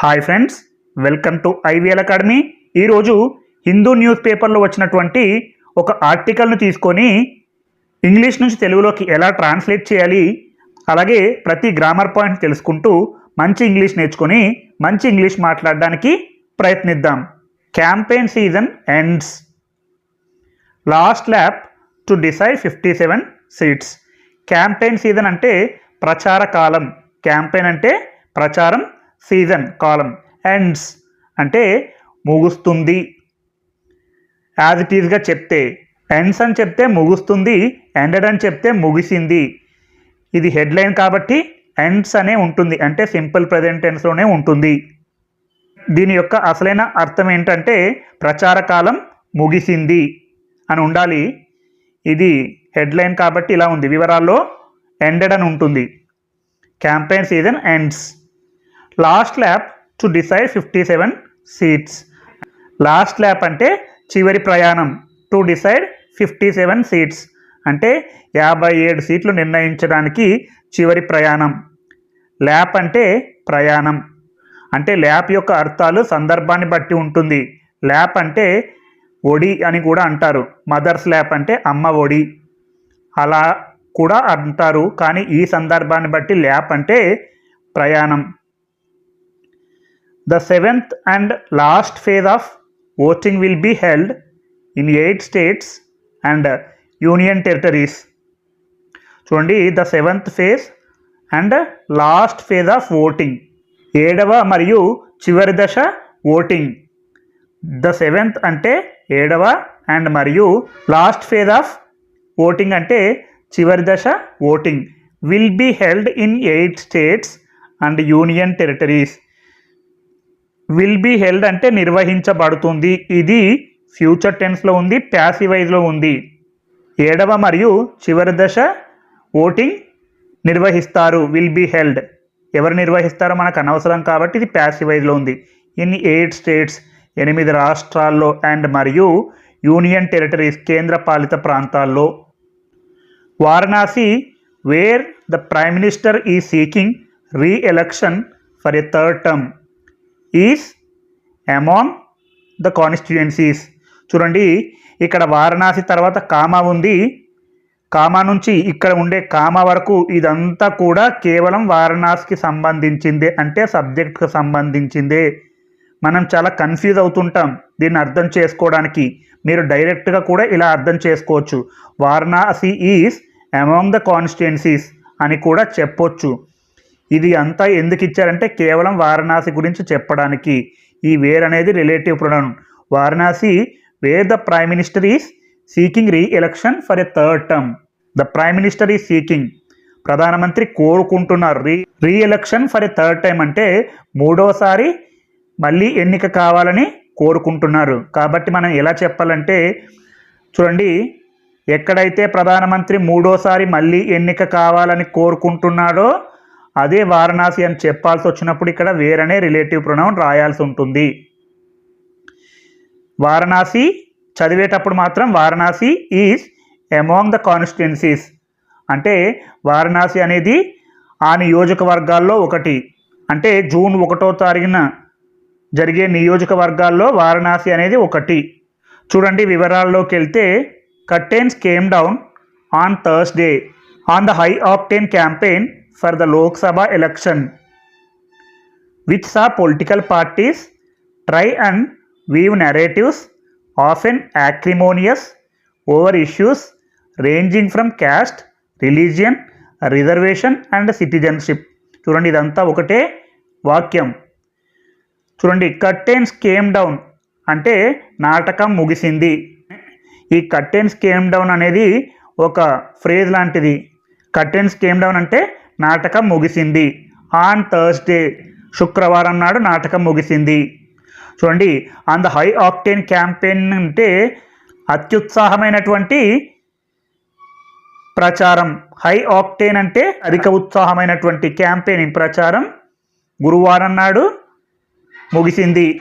Hi friends welcome to IVL academy. ఈరోజు Hindu news పేపర్లో వచ్చినటువంటి ఒక ఆర్టికల్ను తీసుకొని ఇంగ్లీష్ నుంచి తెలుగులోకి ఎలా ట్రాన్స్లేట్ చేయాలి అలాగే ప్రతి గ్రామర్ పాయింట్ తెలుసుకుంటూ మంచి ఇంగ్లీష్ నేర్చుకొని మంచి ఇంగ్లీష్ మాట్లాడడానికి ప్రయత్నిద్దాం. Campaign season ends. Last lap to decide fifty seven seats. Campaign season అంటే ప్రచార కాలం. క్యాంపెయిన్ అంటే ప్రచారం సీజన్ కాలం ఎండ్స్ అంటే ముగుస్తుంది. యాజ్ ఇట్ ఈజ్గా చెప్తే ఎండ్స్ అని చెప్తే ముగుస్తుంది ఎండెడ్ అని చెప్తే ముగిసింది. ఇది హెడ్లైన్ కాబట్టి ఎండ్స్ అనే ఉంటుంది అంటే సింపుల్ ప్రజెంట్ టెన్స్లోనే ఉంటుంది. దీని యొక్క అసలైన అర్థం ఏంటంటే ప్రచార కాలం ముగిసింది అని ఉండాలి. ఇది హెడ్లైన్ కాబట్టి ఇలా ఉంది. వివరాల్లో ఎండెడ్ అని ఉంటుంది. Campaign season ends last lap to decide fifty seven seats. Last lap అంటే చివరి ప్రయాణం to decide fifty seven seats. అంటే యాభై ఏడు సీట్లు నిర్ణయించడానికి చివరి ప్రయాణం. ల్యాప్ అంటే ప్రయాణం. అంటే ల్యాప్ యొక్క అర్థాలు సందర్భాన్ని బట్టి ఉంటుంది. ల్యాప్ అంటే ఒడి అని కూడా అంటారు. మదర్స్ ల్యాప్ అంటే అమ్మ ఒడి. అలా కూడా అంటారు. కానీ ఈ సందర్భాన్ని బట్టి ల్యాప్ అంటే ప్రయాణం. The seventh and last phase of voting will be held in eight states and union territories. చూడండి the seventh phase and last phase of voting ఏడవ మరియు చివరి దశ ఓటింగ్ ద సెవెంత్ అంటే ఏడవ అండ్ మరియు లాస్ట్ ఫేజ్ ఆఫ్ ఓటింగ్ అంటే చివరి దశ voting will be held in eight states and union territories will be held అంటే నిర్వహించబడుతుంది. ఇది ఫ్యూచర్ టెన్స్లో ఉంది ప్యాసివైజ్లో ఉంది. ఏడవ మరియు చివరి దశ ఓటింగ్ నిర్వహిస్తారు విల్ బీ హెల్డ్ ఎవరు నిర్వహిస్తారో మనకు అనవసరం కాబట్టి ఇది ప్యాసివైజ్లో ఉంది. ఇన్ ఎయిట్ స్టేట్స్ ఎనిమిది రాష్ట్రాల్లో అండ్ మరియు యూనియన్ టెరిటరీస్ కేంద్ర పాలిత ప్రాంతాల్లో. Varanasi where the prime minister is seeking reelection for a third term is among the constituencies చూడండి ఇక్కడ వారణాసి తర్వాత కామా ఉంది. కామా నుంచి ఇక్కడ ఉండే కామా వరకు ఇదంతా కూడా కేవలం వారణాసికి సంబంధించిందే అంటే సబ్జెక్ట్కి సంబంధించిందే. మనం చాలా కన్ఫ్యూజ్ అవుతుంటాం దీన్ని అర్థం చేసుకోవడానికి. మీరు డైరెక్ట్గా కూడా ఇలా అర్థం చేసుకోవచ్చు. Varanasi is among the constituencies అని కూడా చెప్పొచ్చు. ఇది అంతా ఎందుకు ఇచ్చారంటే కేవలం వారణాసి గురించి చెప్పడానికి. ఈ వేర్ అనేది relative pronoun Varanasi where the prime minister is seeking reelection for a third term the prime minister is seeking ప్రధానమంత్రి కోరుకుంటున్నారు. Re reelection for a third time అంటే మూడోసారి మళ్ళీ ఎన్నిక కావాలని కోరుకుంటున్నారు. కాబట్టి మనం ఎలా చెప్పాలంటే చూడండి ఎక్కడైతే ప్రధానమంత్రి మూడోసారి మళ్ళీ ఎన్నిక కావాలని కోరుకుంటున్నాడో అదే వారణాసి అని చెప్పాల్సి వచ్చినప్పుడు ఇక్కడ వేరనే రిలేటివ్ ప్రొనౌన్ రాయాల్సి ఉంటుంది. వారణాసి చదివేటప్పుడు మాత్రం Varanasi is among the constituencies అంటే వారణాసి అనేది ఆ నియోజకవర్గాల్లో ఒకటి. అంటే జూన్ ఒకటో తారీఖున జరిగే నియోజకవర్గాల్లో వారణాసి అనేది ఒకటి. చూడండి వివరాల్లోకి వెళ్తే curtains came down on Thursday on the high octane campaign for the Lok Sabha election, which saw political parties try and weave narratives often acrimonious over issues ranging from caste, religion, reservation and citizenship చూడండి ఇదంతా ఒకటే వాక్యం చూడండి curtains came down అంటే నాటకం ముగిసింది ఈ curtains came down అనేది ఒక ఫ్రేజ్ లాంటిది కర్టెన్స్ కేమ్ డౌన్ అంటే నాటకం ముగిసింది. ఆన్ థర్స్డే శుక్రవారం నాడు నాటకం ముగిసింది. చూడండి on the high octane campaign అంటే అత్యుత్సాహమైనటువంటి ప్రచారం. హై ఆక్టేన్ అంటే అధిక ఉత్సాహమైనటువంటి క్యాంపెయిన్ ప్రచారం గురువారం నాడు ముగిసింది.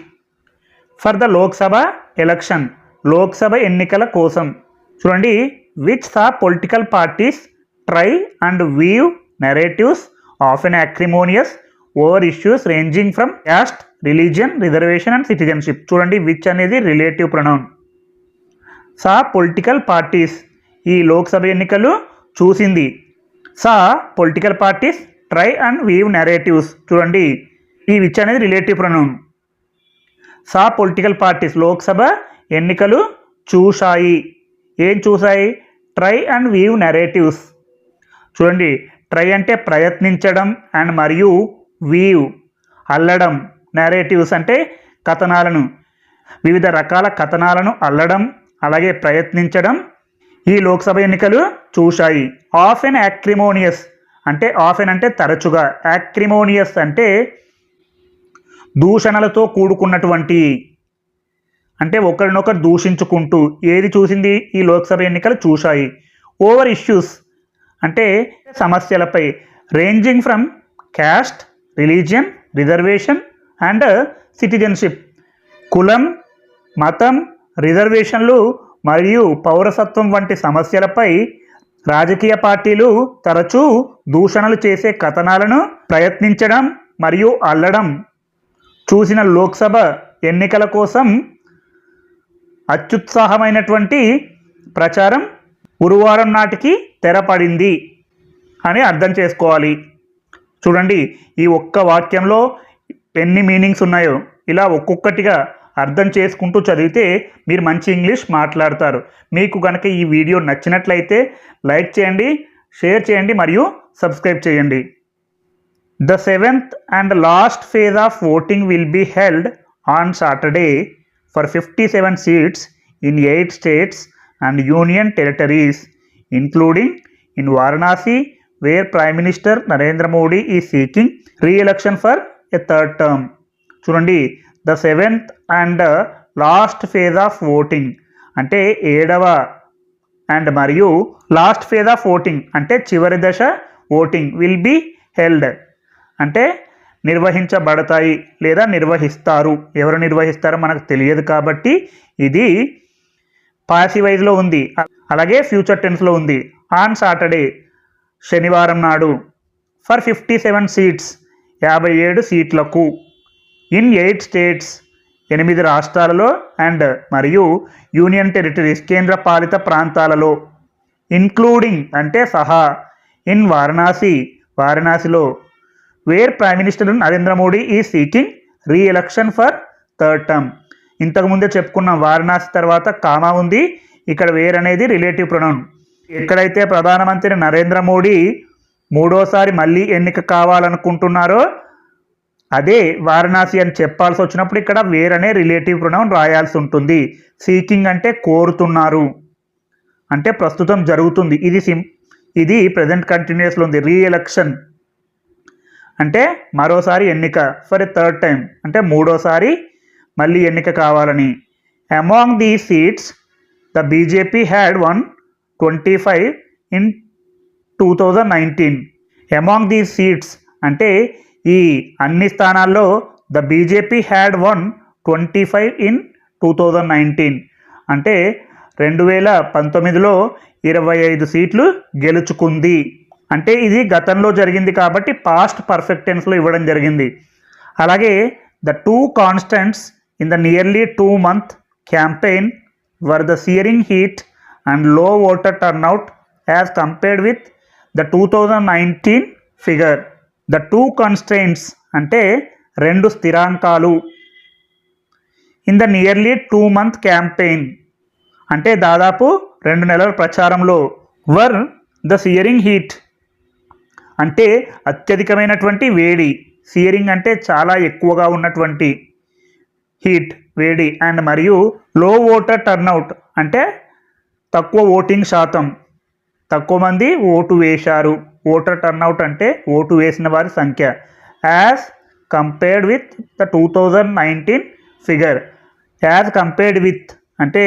For the Lok Sabha election Lok Sabha ఎన్నికల కోసం. చూడండి which the political parties try and weave narratives, often acrimonious, over issues ranging from caste, religion reservation and citizenship చూడండి విచ్ అనేది relative pronoun saw political parties ఈ లోక్సభ ఎన్నికలు చూసింది. Saw political parties try and weave narratives చూడండి ఈ which అనేది relative pronoun saw political parties Lok Sabha ఎన్నికలు చూశాయి. ఏం చూశాయి? ట్రై అండ్ వీవ్ నెరేటివ్స్ చూడండి ట్రై అంటే ప్రయత్నించడం అండ్ మరియు వీవ్ అల్లడం నెరేటివ్స్ అంటే కథనాలను వివిధ రకాల కథనాలను అల్లడం అలాగే ప్రయత్నించడం ఈ లోక్సభ ఎన్నికలు చూశాయి. ఆఫ్ ఎన్ యాక్రిమోనియస్ అంటే ఆఫ్ ఎన్ అంటే తరచుగా యాక్రిమోనియస్ అంటే దూషణలతో కూడుకున్నటువంటి అంటే ఒకరినొకరు దూషించుకుంటూ ఏది చూసింది ఈ లోక్సభ ఎన్నికలు చూశాయి. ఓవర్ ఇష్యూస్ అంటే సమస్యలపై ranging from caste religion reservation and citizenship. కులం మతం రిజర్వేషన్లు మరియు పౌరసత్వం వంటి సమస్యలపై రాజకీయ పార్టీలు తరచూ దూషణలు చేసే కథనాలను ప్రయత్నించడం మరియు అల్లడం. చూసిన లోక్సభ ఎన్నికల కోసం అత్యుత్సాహమైనటువంటి ప్రచారం గురువారం నాటికి తెరపడింది అని అర్థం చేసుకోవాలి. చూడండి ఈ ఒక్క వాక్యంలో ఎన్ని మీనింగ్స్ ఉన్నాయో ఇలా ఒక్కొక్కటిగా అర్థం చేసుకుంటూ చదివితే మీరు మంచి ఇంగ్లీష్ మాట్లాడతారు. మీకు కనుక ఈ వీడియో నచ్చినట్లయితే లైక్ చేయండి షేర్ చేయండి మరియు సబ్స్క్రైబ్ చేయండి. The seventh and last phase of voting will be held on Saturday for fifty seven seats in eight states and union territories. Including in Varanasi where prime minister Narendra Modi is seeking reelection for a third term చూడండి the seventh and last phase of voting అంటే ఏడవ and మరియు last phase of voting అంటే చివరి దశ voting will be held అంటే నిర్వహించబడతాయి లేదా నిర్వహిస్తారు. ఎవరు నిర్వహిస్తారో మనకు తెలియదు కాబట్టి ఇది పాసివైజ్లో ఉంది. అలాగే ఫ్యూచర్ టెన్స్లో ఉంది. ఆన్ సాటర్డే శనివారం నాడు ఫర్ ఫిఫ్టీ సెవెన్ సీట్స్ యాభై ఏడు సీట్లకు ఇన్ ఎయిట్ స్టేట్స్ ఎనిమిది రాష్ట్రాలలో అండ్ మరియు యూనియన్ టెరిటరీస్ కేంద్ర పాలిత ప్రాంతాలలో ఇన్క్లూడింగ్ అంటే సహా ఇన్ వారణాసి వారణాసిలో where prime minister Narendra Modi is seeking reelection for third term ఇంతకుముందే చెప్పుకున్న వారణాసి తర్వాత కామా ఉంది ఇక్కడ వేర్ అనేది రిలేటివ్ ప్రొనౌన్ ఎక్కడైతే ప్రధానమంత్రి నరేంద్ర మోడీ మూడోసారి మళ్ళీ ఎన్నిక కావాలనుకుంటున్నారో అదే వారణాసి అని చెప్పాల్సి వచ్చినప్పుడు ఇక్కడ వేరనే రిలేటివ్ ప్రొనౌన్ రాయాల్సి ఉంటుంది. సీకింగ్ అంటే కోరుతున్నారు. అంటే ప్రస్తుతం జరుగుతుంది. ఇది సిం ఇది ప్రజెంట్ కంటిన్యూస్లో ఉంది. రీఎలక్షన్ అంటే మరోసారి ఎన్నిక ఫర్ థర్డ్ టైం అంటే మూడోసారి మళ్ళీ ఎన్నిక కావాలని. Among the seats the BJP had one twenty five in two thousand nineteen among the seats అంటే ఈ అన్ని స్థానాల్లో the BJP had one twenty five in two thousand nineteen అంటే రెండు వేల పంతొమ్మిదిలో ఇరవై ఐదు సీట్లు గెలుచుకుంది. అంటే ఇది గతంలో జరిగింది కాబట్టి పాస్ట్ పర్ఫెక్ట్ టెన్స్లో ఇవ్వడం జరిగింది. అలాగే the two constants in the nearly two month campaign were the searing heat and low voter turnout as compared with the two thousand nineteen figure the two constraints అంటే రెండు స్థిరాంకాలు. In the nearly two month campaign అంటే దాదాపు రెండు నెలల ప్రచారంలో వర్ the searing heat అంటే అత్యధికమైనటువంటి వేడి. సియరింగ్ అంటే చాలా ఎక్కువగా ఉన్నటువంటి హీట్ వేడి అండ్ మరియు లో ఓటర్ టర్నౌట్ అంటే తక్కువ ఓటింగ్ శాతం. తక్కువ మంది ఓటు వేశారు. ఓటర్ టర్నౌట్ అంటే ఓటు వేసిన వారి సంఖ్య. As compared with the two thousand nineteen figure as compared with అంటే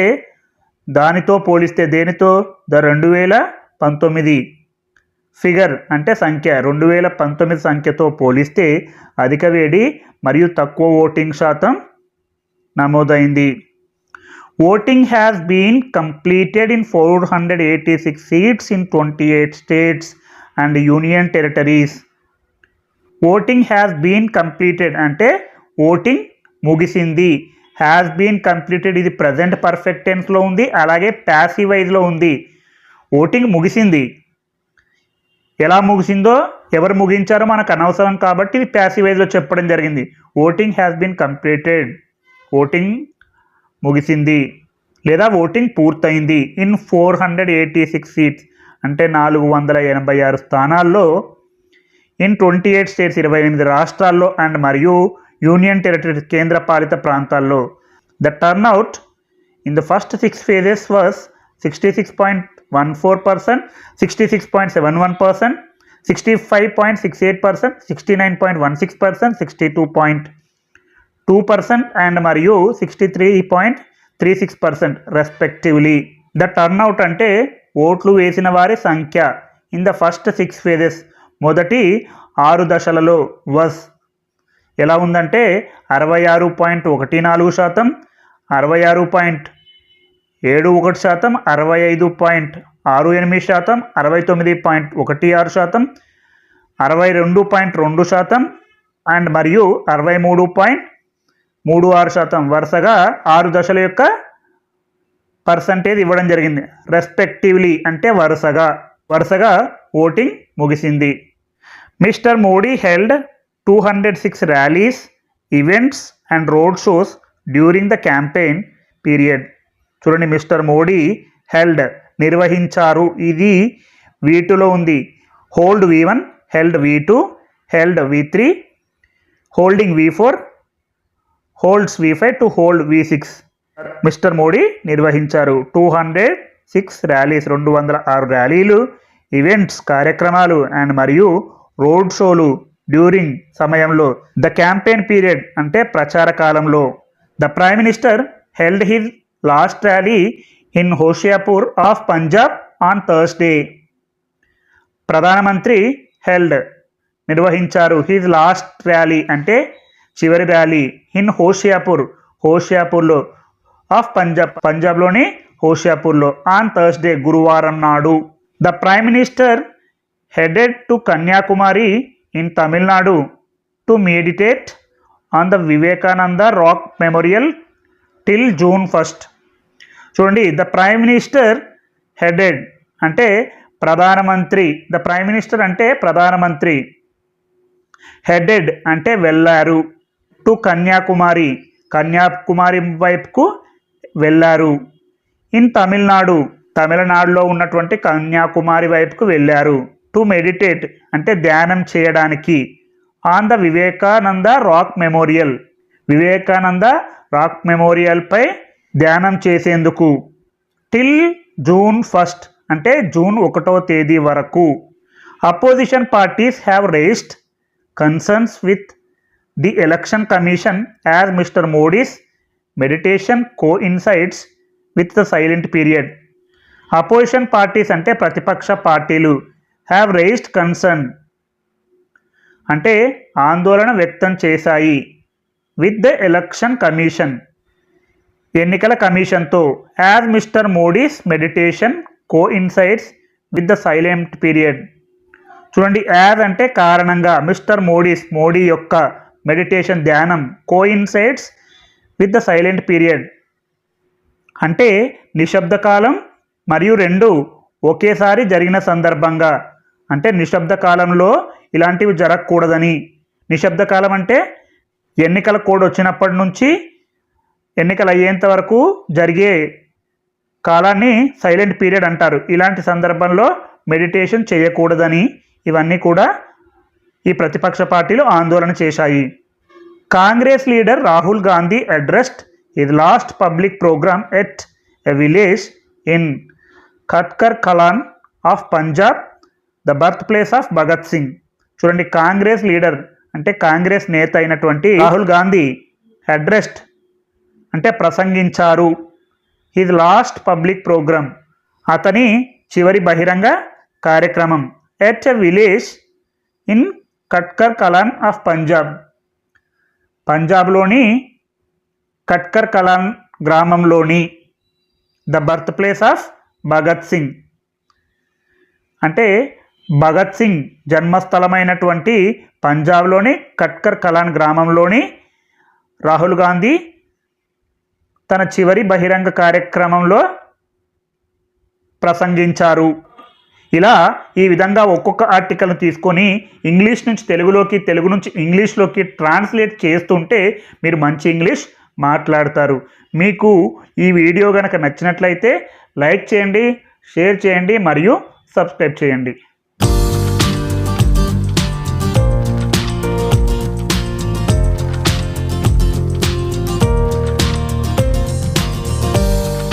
దానితో పోలిస్తే దేనితో? ద రెండు వేల పంతొమ్మిది ఫిగర్ అంటే సంఖ్య. రెండు వేల పంతొమ్మిది సంఖ్యతో పోలిస్తే అధిక వేడి మరియు తక్కువ ఓటింగ్ శాతం నమోదైంది. Voting has been completed in four hundred eighty six seats in twenty eight states and union territories voting has been completed అంటే ఓటింగ్ ముగిసింది. హ్యాస్ బీన్ కంప్లీటెడ్ ఇది ప్రజెంట్ పర్ఫెక్ట్ టెన్స్లో ఉంది అలాగే ప్యాసివైజ్లో ఉంది. ఓటింగ్ ముగిసింది. ఎలా ముగిసిందో ఎవరు ముగించారో మనకు అనవసరం కాబట్టి ఇది ప్యాసివైజ్లో చెప్పడం జరిగింది. Voting has been completed voting ముగిసింది లేదా ఓటింగ్ పూర్తయింది. In four hundred eighty six seats అంటే నాలుగు వందల ఎనభై ఆరు స్థానాల్లో ఇన్ ట్వంటీ ఎయిట్ స్టేట్స్ ఇరవై ఎనిమిది రాష్ట్రాల్లో అండ్ మరియు యూనియన్ టెరిటరీస్ కేంద్రపాలిత ప్రాంతాల్లో. The turnout in the first six phases was sixty six point one four percent sixty six point seven one percent sixty five point six eight percent sixty nine point one six percent sixty two point two percent and మరియు sixty three point three six percent respectively the turnout అంటే ఓట్లు వేసిన వారి సంఖ్య in the first six phases మొదటి ఆరు దశలలో వస్ ఎలా ఉందంటే అరవై ఆరు పాయింట్ ఒకటి నాలుగు శాతం అరవై ఆరు పాయింట్ ఏడు ఒకటి శాతం అరవై ఐదు పాయింట్ ఆరు ఎనిమిది శాతం అరవై తొమ్మిది పాయింట్ ఒకటి ఆరు శాతం అరవై రెండు పాయింట్ రెండు శాతం అండ్ మరియు అరవై మూడు పాయింట్ మూడు ఆరు శాతం వరుసగా ఆరు దశల యొక్క పర్సంటేజ్ ఇవ్వడం జరిగింది. రెస్పెక్టివ్లీ అంటే వరుసగా. వరుసగా ఓటింగ్ ముగిసింది. Mister Modi held two hundred six rallies events and road shows during the campaign period చూడండి మిస్టర్ మోడీ హెల్డ్ నిర్వహించారు. ఇది వీటిలో ఉంది. Hold V one held V two held V three holding V four holds V five to hold V six Mister Modi నిర్వహించారు. Two hundred six rallies రెండు వందల ఆరు ర్యాలీలు ఈవెంట్స్ కార్యక్రమాలు అండ్ మరియు రోడ్ షోలు డ్యూరింగ్ సమయంలో ద క్యాంపెయిన్ పీరియడ్ అంటే ప్రచార కాలంలో. The prime minister held his last rally in Hoshiarpur of Punjab on Thursday ప్రధానమంత్రి హెల్డ్ నిర్వహించారు. హిజ్ లాస్ట్ ర్యాలీ అంటే చివరి ర్యాలీ ఇన్ హోషియాపూర్. హోషియాపూర్లో ఆఫ్ పంజాబ్ పంజాబ్లోని హోషియాపూర్లో ఆన్ థర్స్డే గురువారం నాడు the prime minister headed to Kanyakumari in Tamil Nadu to meditate on the Vivekananda rock memorial till June first. చూడండి ద ప్రైమ్ మినిస్టర్ హెడెడ్ అంటే ప్రధానమంత్రి. ద ప్రైమ్ మినిస్టర్ అంటే ప్రధానమంత్రి. హెడెడ్ అంటే వెళ్ళారు. టు కన్యాకుమారి కన్యాకుమారి వైపుకు వెళ్ళారు. ఇన్ తమిళనాడు తమిళనాడులో ఉన్నటువంటి కన్యాకుమారి వైపుకు వెళ్ళారు. టు మెడిటేట్ అంటే ధ్యానం చేయడానికి. On the Vivekananda rock memorial. Vivekananda rock మెమోరియల్పై ధ్యానం చేసేందుకు. టిల్ జూన్ ఫస్ట్ అంటే జూన్ ఒకటో తేదీ వరకు. Opposition parties have raised concerns with the election commission as Mister Modi's meditation coincides with the silent period. Opposition parties అంటే ప్రతిపక్ష పార్టీలు have raised concern. అంటే ఆందోళన వ్యక్తం చేశాయి. With the election commission. ఎన్నికల కమిషన్తో as Mister Modi's meditation coincides with the silent period. చూడండి as అంటే కారణంగా మిస్టర్ మోడీస్ మోడీ యొక్క మెడిటేషన్ ధ్యానం coincides with the silent period అంటే నిశ్శబ్ద కాలం మరియు రెండు ఒకేసారి జరిగిన సందర్భంగా. అంటే నిశ్శబ్ద కాలంలో ఇలాంటివి జరగకూడదని. నిశ్శబ్ద కాలం అంటే ఎన్నికల కోడ్ వచ్చినప్పటి నుంచి ఎన్నికలు అయ్యేంత వరకు జరిగే కాలాన్ని సైలెంట్ పీరియడ్ అంటారు. ఇలాంటి సందర్భంలో మెడిటేషన్ చేయకూడదని. ఇవన్నీ కూడా ఈ ప్రతిపక్ష పార్టీలు ఆందోళన చేశాయి. కాంగ్రెస్ లీడర్ రాహుల్ గాంధీ అడ్రస్డ్ ఇది last public programme at a village in Khatkar Kalan of Punjab the birthplace of Bhagat Singh చూడండి కాంగ్రెస్ లీడర్ అంటే కాంగ్రెస్ నేత అయినటువంటి రాహుల్ గాంధీ అడ్రస్డ్ అంటే ప్రసంగించారు. హిజ్ లాస్ట్ పబ్లిక్ ప్రోగ్రామ్ అతని చివరి బహిరంగ కార్యక్రమం at a village in Khatkar Kalan of Punjab. పంజాబ్లోని కట్కర్ కలాన్ గ్రామంలోని the birthplace of Bhagat Singh. అంటే భగత్ సింగ్ జన్మస్థలమైనటువంటి పంజాబ్లోని కట్కర్ కలాన్ గ్రామంలోని రాహుల్ గాంధీ తన చివరి బహిరంగ కార్యక్రమంలో ప్రసంగించారు. ఇలా ఈ విధంగా ఒక్కొక్క ఆర్టికల్ను తీసుకొని ఇంగ్లీష్ నుంచి తెలుగులోకి తెలుగు నుంచి ఇంగ్లీష్లోకి ట్రాన్స్లేట్ చేస్తుంటే మీరు మంచి ఇంగ్లీష్ మాట్లాడతారు. మీకు ఈ వీడియో కనుక నచ్చినట్లయితే లైక్ చేయండి షేర్ చేయండి మరియు సబ్స్క్రైబ్ చేయండి.